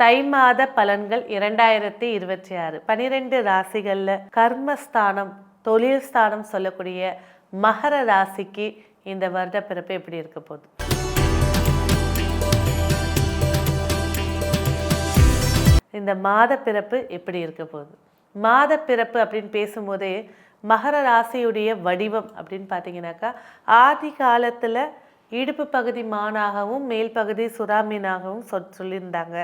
தை மாத பலன்கள் இரண்டாயிரத்தி இருபத்தி ஆறு. பனிரெண்டு ராசிகளில் கர்மஸ்தானம் தொழில் ஸ்தானம் சொல்லக்கூடிய மகர ராசிக்கு இந்த வருட பிறப்பு எப்படி இருக்க போகுது? இந்த மாத பிறப்பு எப்படி இருக்க போகுது? மாத பிறப்பு அப்படின்னு பேசும்போதே மகர ராசியுடைய வடிவம் அப்படின்னு பார்த்தீங்கன்னாக்கா ஆதி காலத்தில் இடுப்பு பகுதி மானாகவும் மேல் பகுதி சுறாமீனாகவும் சொல் சொல்லியிருந்தாங்க.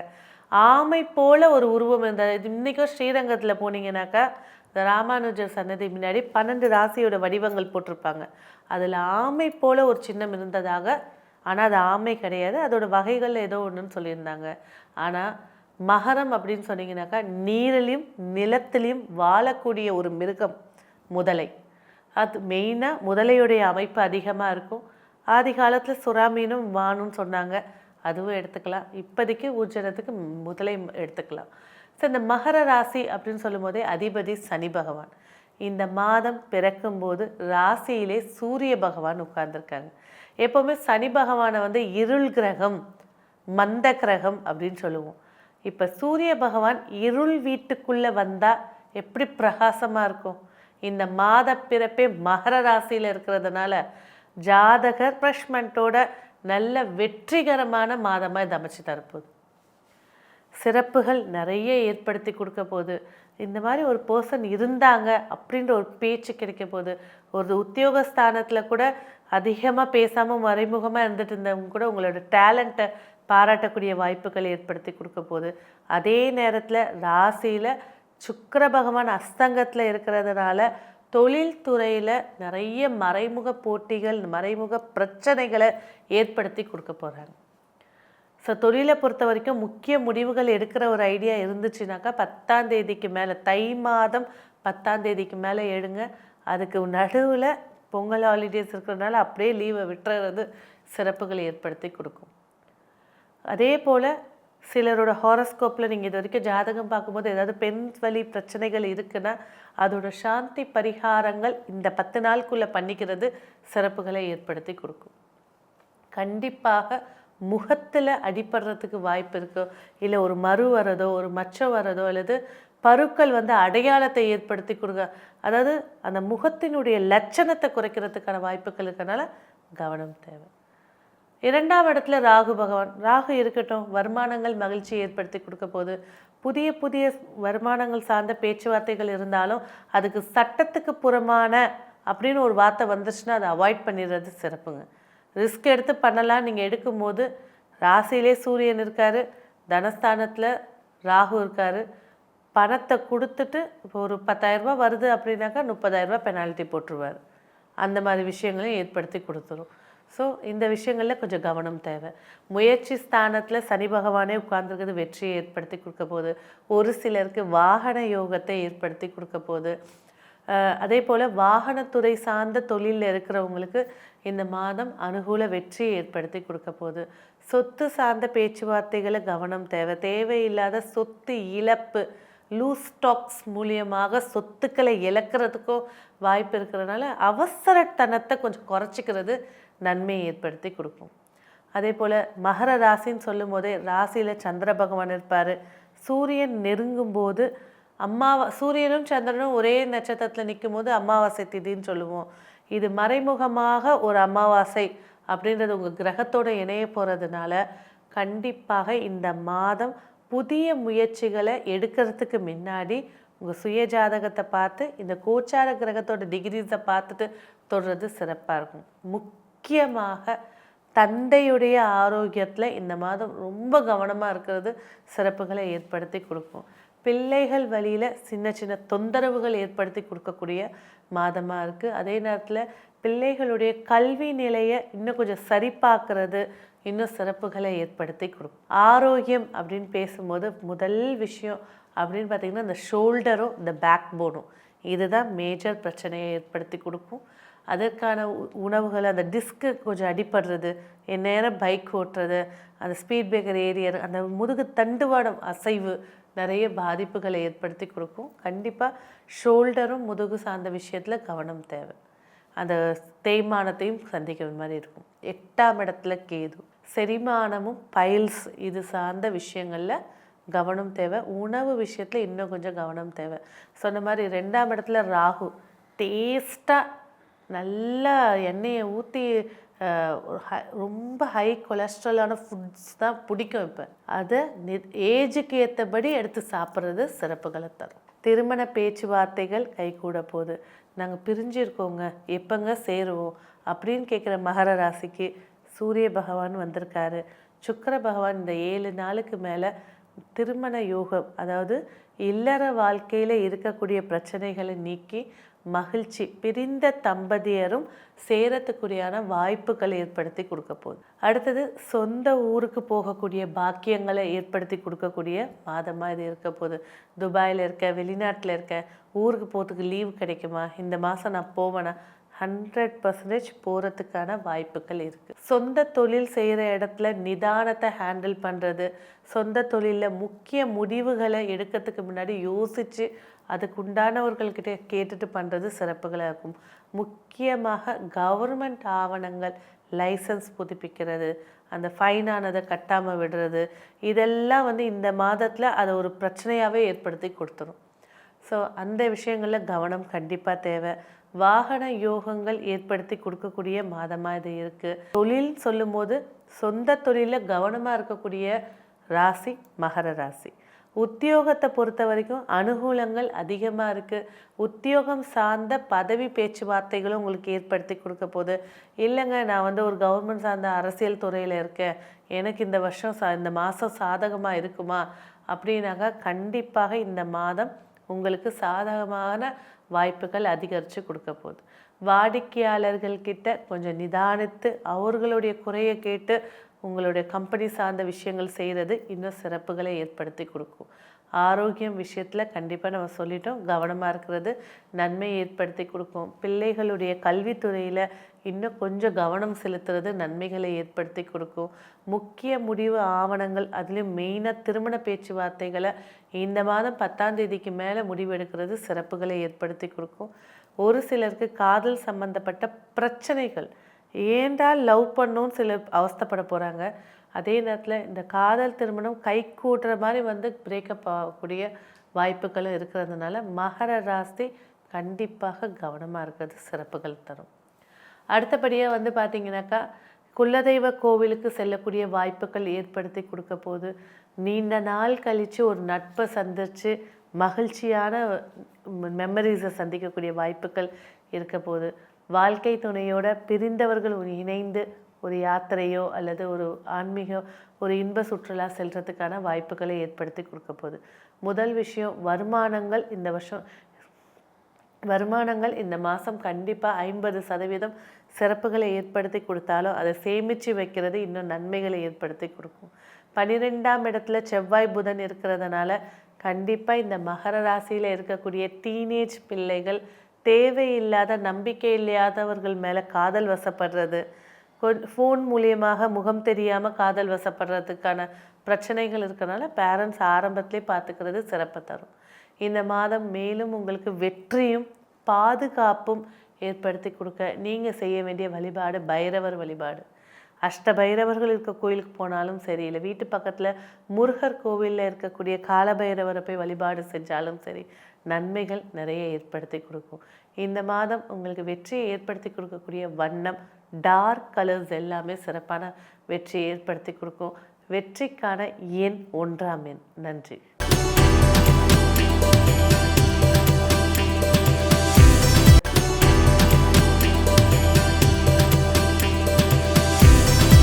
ஆமை போல ஒரு உருவம் இருந்தது இது இன்றைக்கும் ஸ்ரீரங்கத்தில் போனீங்கன்னாக்கா இந்த ராமானுஜர் சன்னதி முன்னாடி பன்னெண்டு ராசியோட வடிவங்கள் போட்டிருப்பாங்க. அதில் ஆமை போல ஒரு சின்னம் இருந்ததாக ஆனால் அது ஆமை கிடையாது அதோட வகைகள் ஏதோ ஒன்றுன்னு சொல்லியிருந்தாங்க. ஆனால் மகரம் அப்படின்னு சொன்னீங்கன்னாக்கா நீரிலையும் நிலத்திலையும் வாழக்கூடிய ஒரு மிருகம் முதலை. அது மெயினாக முதலையுடைய அமைப்பு அதிகமாக இருக்கும். ஆதி காலத்தில் சுறா மீனும் வானும் சொன்னாங்க. அதுவும் எடுத்துக்கலாம். இப்போதைக்கு ஊர்ஜனத்துக்கு முதலை எடுத்துக்கலாம். ஸோ இந்த மகர ராசி அப்படின்னு சொல்லும் போதே அதிபதி சனி பகவான். இந்த மாதம் பிறக்கும்போது ராசியிலே சூரிய பகவான் உட்கார்ந்துருக்காங்க. எப்போவுமே சனி பகவானை வந்து இருள் கிரகம் மந்த கிரகம் அப்படின்னு சொல்லுவோம். இப்போ சூரிய பகவான் இருள் வீட்டுக்குள்ளே வந்தால் எப்படி பிரகாசமாக இருக்கும்? இந்த மாத பிறப்பே மகர ராசியில் இருக்கிறதுனால ஜாதகர் ஃப்ரெஷ்மெண்ட்டோட நல்ல வெற்றிகரமான மாதமாக இது அமைச்சு தரப்போகுது. சிறப்புகள் நிறைய ஏற்படுத்தி கொடுக்க போகுது. இந்த மாதிரி ஒரு பர்சன் இருந்தாங்க அப்படின்ற ஒரு பேச்சு கிடைக்க போகுது ஒரு உத்தியோகஸ்தானத்தில் கூட அதிகமாக பேசாமல் மறைமுகமாக இருந்துட்டு இருந்தவங்க கூட உங்களோட டேலண்ட்டை பாராட்டக்கூடிய வாய்ப்புகள் ஏற்படுத்தி கொடுக்க போகுது. அதே நேரத்தில் ராசியில் சுக்கர பகவான் அஸ்தங்கத்தில் இருக்கிறதுனால தொழில்துறையில் நிறைய மறைமுக போட்டிகள் மறைமுக பிரச்சனைகளை ஏற்படுத்தி கொடுக்க போகிறாங்க ஸோ தொழிலை பொறுத்த வரைக்கும் முக்கிய முடிவுகள் எடுக்கிற ஒரு ஐடியா இருந்துச்சுனாக்கா பத்தாம் தேதிக்கு மேலே தை மாதம் பத்தாம் தேதிக்கு மேலே எடுங்க. அதுக்கு நடுவில் பொங்கல் ஹாலிடேஸ் இருக்கிறதுனால அப்படியே லீவை விட்டுறது சிறப்புகள் ஏற்படுத்தி கொடுக்கும். அதே போல் சிலரோட ஹாரோஸ்கோப்பில் நீங்கள் இது வரைக்கும் ஜாதகம் பார்க்கும்போது ஏதாவது பெண் வழி பிரச்சனைகள் இருக்குன்னா அதோட சாந்தி பரிகாரங்கள் இந்த பத்து நாளுக்குள்ளே பண்ணிக்கிறது சிறப்புகளை ஏற்படுத்தி கொடுக்கும். கண்டிப்பாக முகத்தில் அடிபடுறதுக்கு வாய்ப்பு இருக்கோ இல்லை ஒரு மறு வரதோ ஒரு மச்சம் வரதோ அல்லது பருக்கள் வந்து அடையாளத்தை ஏற்படுத்தி கொடுங்க. அதாவது அந்த முகத்தினுடைய லட்சணத்தை குறைக்கிறதுக்கான வாய்ப்புகள் இருக்கனால கவனம் தேவை. இரண்டாம் இடத்துல ராகு பகவான். ராகு இருக்கட்டும் வருமானங்கள் மகிழ்ச்சி ஏற்படுத்தி கொடுக்க போது புதிய புதிய வருமானங்கள் சார்ந்த பேச்சுவார்த்தைகள் இருந்தாலும் அதுக்கு சட்டத்துக்கு புறமான அப்படின்னு ஒரு வார்த்தை வந்துச்சுன்னா அதை அவாய்ட் பண்ணிடுறது சிறப்புங்க. ரிஸ்க் எடுத்து பண்ணலாம். நீங்கள் எடுக்கும்போது ராசியிலே சூரியன் இருக்கார் தனஸ்தானத்தில் ராகு இருக்கார். பணத்தை கொடுத்துட்டு இப்போ ஒரு பத்தாயிரரூபா வருது அப்படின்னாக்கா முப்பதாயிரரூபா பெனால்ட்டி போட்டுருவார். அந்த மாதிரி விஷயங்களையும் ஏற்படுத்தி கொடுத்துரும். ஸோ இந்த விஷயங்களில் கொஞ்சம் கவனம் தேவை. முயற்சி ஸ்தானத்தில் சனி பகவானே உட்கார்ந்துருக்கிறது வெற்றியை ஏற்படுத்தி கொடுக்க போகுது. ஒரு சிலருக்கு வாகன யோகத்தை ஏற்படுத்தி கொடுக்க போகுது. அதே போல் வாகனத்துறை சார்ந்த தொழிலில் இருக்கிறவங்களுக்கு இந்த மாதம் அனுகூல வெற்றியை ஏற்படுத்தி கொடுக்க போகுது. சொத்து சார்ந்த பேச்சுவார்த்தைகளை கவனம் தேவை. தேவையில்லாத சொத்து இழப்பு லூஸ் ஸ்டாக்ஸ் மூலியமாக சொத்துக்களை இழக்கிறதுக்கும் வாய்ப்பு இருக்கிறதுனால அவசரத்தனத்தை கொஞ்சம் குறைச்சிக்கிறது நன்மையை ஏற்படுத்தி கொடுக்கும். அதே போல் மகர ராசின்னு சொல்லும் போதே ராசியில் சந்திர பகவான் இருப்பார். சூரியன் நெருங்கும் போது அம்மாவா சூரியனும் சந்திரனும் ஒரே நட்சத்திரத்தில் நிற்கும் போது அமாவாசை திதின்னு சொல்லுவோம். இது மறைமுகமாக ஒரு அமாவாசை அப்படின்றது உங்கள் கிரகத்தோட இணைய போகிறதுனால கண்டிப்பாக இந்த மாதம் புதிய முயற்சிகளை எடுக்கிறதுக்கு முன்னாடி உங்கள் சுய ஜாதகத்தை பார்த்து இந்த கோச்சார கிரகத்தோட டிகிரிஸை பார்த்துட்டு தொடுறது சிறப்பாக இருக்கும். முக்கியமாக தந்தையுடைய ஆரோக்கியத்தில் இந்த மாதம் ரொம்ப கவனமாக இருக்கிறது சிறப்புகளை ஏற்படுத்தி கொடுக்கும். பிள்ளைகள் வழியில் சின்ன சின்ன தொந்தரவுகள் ஏற்படுத்தி கொடுக்கக்கூடிய மாதமாக இருக்குது அதே நேரத்தில் பிள்ளைகளுடைய கல்வி நிலையை இன்னும் கொஞ்சம் சரிபார்க்கறது இன்னும் சிறப்புகளை ஏற்படுத்தி கொடுக்கும். ஆரோக்கியம் அப்படின்னு பேசும்போது முதல் விஷயம் அப்படின்னு பார்த்தீங்கன்னா இந்த ஷோல்டரும் இந்த பேக் போனும் இதுதான் மேஜர் பிரச்சனையை ஏற்படுத்தி கொடுக்கும். அதற்கான உ- உணவுகள் அந்த டிஸ்க்கு கொஞ்சம் அடிபடுறது நேரம் பைக் ஓட்டுறது அந்த ஸ்பீட் பிரேக்கர் ஏரியர் அந்த முதுகு தண்டுவாடம் அசைவு நிறைய பாதிப்புகளை ஏற்படுத்தி கொடுக்கும். கண்டிப்பாக ஷோல்டரும் முதுகு சார்ந்த விஷயத்தில் கவனம் தேவை. அந்த தேய்மானத்தையும் சந்திக்கிற மாதிரி இருக்கும். எட்டாம் இடத்துல கேது. செரிமானமும் பைல்ஸ் இது சார்ந்த விஷயங்களில் கவனம் தேவை. உணவு விஷயத்தில் இன்னும் கொஞ்சம் கவனம் தேவை. சொன்ன மாதிரி ரெண்டாம் இடத்துல ராகு. டேஸ்ட்டாக நல்லா எண்ணெயை ஊற்றி ரொம்ப ஹை கொலஸ்ட்ராலான ஃபுட்ஸ் தான் பிடிக்கும் இப்போ. அதை ஏஜுக்கு ஏற்றபடி எடுத்து சாப்பிட்றது சிறப்புகளை தரும். திருமண பேச்சுவார்த்தைகள் கைகூட போகுது. நாங்கள் பிரிஞ்சிருக்கோங்க எப்போங்க சேருவோம் அப்படின்னு கேட்குற மகர ராசிக்கு சூரிய பகவான் வந்திருக்காரு. சுக்கர பகவான் இந்த ஏழு நாளுக்கு மேலே திருமண யோகம் அதாவது இல்லற வாழ்க்கையில் இருக்கக்கூடிய பிரச்சனைகளை நீக்கி மகிழ்ச்சி பிரிந்த தம்பதியரும் சேரத்துக்குரியான வாய்ப்புகளை ஏற்படுத்தி கொடுக்க போகுது. அடுத்தது சொந்த ஊருக்கு போகக்கூடிய பாக்கியங்களை ஏற்படுத்தி கொடுக்கக்கூடிய மாதமாக இது இருக்க போகுது. துபாயில் இருக்க வெளிநாட்டில் இருக்க ஊருக்கு போகிறதுக்கு லீவ் கிடைக்குமா? இந்த மாதம் நான் போவேனா? ஹண்ட்ரட் பர்சன்டேஜ் போகிறதுக்கான வாய்ப்புகள் இருக்குது சொந்த தொழில் செய்கிற இடத்துல நிதானத்தை ஹேண்டில் பண்ணுறது சொந்த தொழிலில் முக்கிய முடிவுகளை எடுக்கிறதுக்கு முன்னாடி யோசித்து அதுக்கு உண்டானவர்கள்கிட்ட கேட்டுட்டு பண்ணுறது சிறப்புகளாக இருக்கும். முக்கியமாக கவர்மெண்ட் ஆவணங்கள் லைசன்ஸ் புதுப்பிக்கிறது அந்த ஃபைனானதை கட்டாமல் விடுறது இதெல்லாம் வந்து இந்த மாதத்தில் அதை ஒரு பிரச்சனையாகவே ஏற்படுத்தி கொடுத்துரும். ஸோ அந்த விஷயங்களில் கவனம் கண்டிப்பாக தேவை. வாகன யோகங்கள் ஏற்படுத்தி கொடுக்கக்கூடிய மாதமாக இது இருக்குது தொழில் சொல்லும்போது சொந்த தொழிலில் கவனமாக இருக்கக்கூடிய ராசி மகர ராசி. உத்தியோகத்தை பொறுத்த வரைக்கும் அனுகூலங்கள் அதிகமாக இருக்குது உத்தியோகம் சார்ந்த பதவி பேச்சுவார்த்தைகளும் உங்களுக்கு ஏற்படுத்தி கொடுக்க போகுது. இல்லைங்க நான் வந்து ஒரு கவர்மெண்ட் சார்ந்த அரசியல் துறையில் இருக்கேன். எனக்கு இந்த வருஷம் சா இந்த மாதம் சாதகமாக இருக்குமா? அப்படின்னாக்கா கண்டிப்பாக இந்த மாதம் உங்களுக்கு சாதகமான வாய்ப்புகள் அதிகரித்து கொடுக்க போகுது. வாடிக்கையாளர்கள்கிட்ட கொஞ்சம் நிதானித்து அவர்களுடைய குறையை கேட்டு உங்களுடைய கம்பெனி சார்ந்த விஷயங்கள் செய்கிறது இன்னும் சிறப்புகளை ஏற்படுத்தி கொடுக்கும். ஆரோக்கியம் விஷயத்தில் கண்டிப்பாக நம்ம சொல்லிட்டோம். கவனமாக இருக்கிறது நன்மை ஏற்படுத்தி கொடுக்கும். பிள்ளைகளுடைய கல்வித்துறையில் இன்னும் கொஞ்சம் கவனம் செலுத்துறது நன்மைகளை ஏற்படுத்தி கொடுக்கும். முக்கிய முடிவு ஆவணங்கள் அதுலேயும் மெயினாக திருமண பேச்சுவார்த்தைகளை இந்த மாதம் பத்தாம் தேதிக்கு மேலே முடிவெடுக்கிறது சிறப்புகளை ஏற்படுத்தி கொடுக்கும். ஒரு சிலருக்கு காதல் சம்பந்தப்பட்ட பிரச்சனைகள் ஏன்டால் லவ் பண்ணணும்னு சிலர் அவஸ்தப்பட போகிறாங்க அதே நேரத்தில் இந்த காதல் திருமணம் கை கூட்டுற மாதிரி வந்து பிரேக்கப் ஆகக்கூடிய வாய்ப்புகளும் இருக்கிறதுனால மகர ராசி கண்டிப்பாக கவனமாக இருக்கிறது சிறப்புகள் தரும். அடுத்தபடியாக வந்து பார்த்திங்கனாக்கா குலதெய்வ கோவிலுக்கு செல்லக்கூடிய வாய்ப்புகள் ஏற்படுத்தி கொடுக்க போது நீண்ட நாள் கழித்து ஒரு நட்பை சந்தித்து மகிழ்ச்சியான மெமரிஸை சந்திக்கக்கூடிய வாய்ப்புகள் இருக்க போது வாழ்க்கை துணையோட பிரிந்தவர்கள் இணைந்து ஒரு யாத்திரையோ அல்லது ஒரு ஆன்மீக ஒரு இன்ப சுற்றுலா செல்றதுக்கான வாய்ப்புகளை ஏற்படுத்தி கொடுக்க போகுது முதல் விஷயம் வருமானங்கள் இந்த வருஷம் வருமானங்கள் இந்த மாதம் கண்டிப்பாக ஐம்பது சதவீதம் சிறப்புகளை ஏற்படுத்தி கொடுத்தாலும் அதை சேமித்து வைக்கிறது இன்னும் நன்மைகளை ஏற்படுத்தி கொடுக்கும். பன்னிரெண்டாம் இடத்துல செவ்வாய் புதன் இருக்கிறதுனால கண்டிப்பாக இந்த மகர ராசியில் இருக்கக்கூடிய டீனேஜ் பிள்ளைகள் தேவையில்லாத நம்பிக்கை இல்லாதவர்கள் மேலே காதல் வசப்படுறது ஃபோன் மூலியமாக முகம் தெரியாமல் காதல் வசப்படுறதுக்கான பிரச்சனைகள் இருக்கிறனால பேரண்ட்ஸ் ஆரம்பத்திலே பார்த்துக்கிறது சிறப்பு தரும். இந்த மாதம் மேலும் உங்களுக்கு வெற்றியும் பாதுகாப்பும் ஏற்படுத்தி கொடுக்க நீங்கள் செய்ய வேண்டிய வழிபாடு பைரவர் வழிபாடு. அஷ்ட பைரவர்கள் இருக்க கோயிலுக்கு போனாலும் சரி இல்லை வீட்டு பக்கத்தில் முருகர் கோவிலில் இருக்கக்கூடிய காலபைரவரை போய் வழிபாடு செஞ்சாலும் சரி நன்மைகள் நிறைய ஏற்படுத்தி கொடுக்கும். இந்த மாதம் உங்களுக்கு வெற்றியை ஏற்படுத்தி கொடுக்கக்கூடிய வண்ணம் டார்க் கலர்ஸ் எல்லாமே சிறப்பான வெற்றியை ஏற்படுத்தி கொடுக்கும். வெற்றிக்கான எண் ஒன்றாம் எண். நன்றி.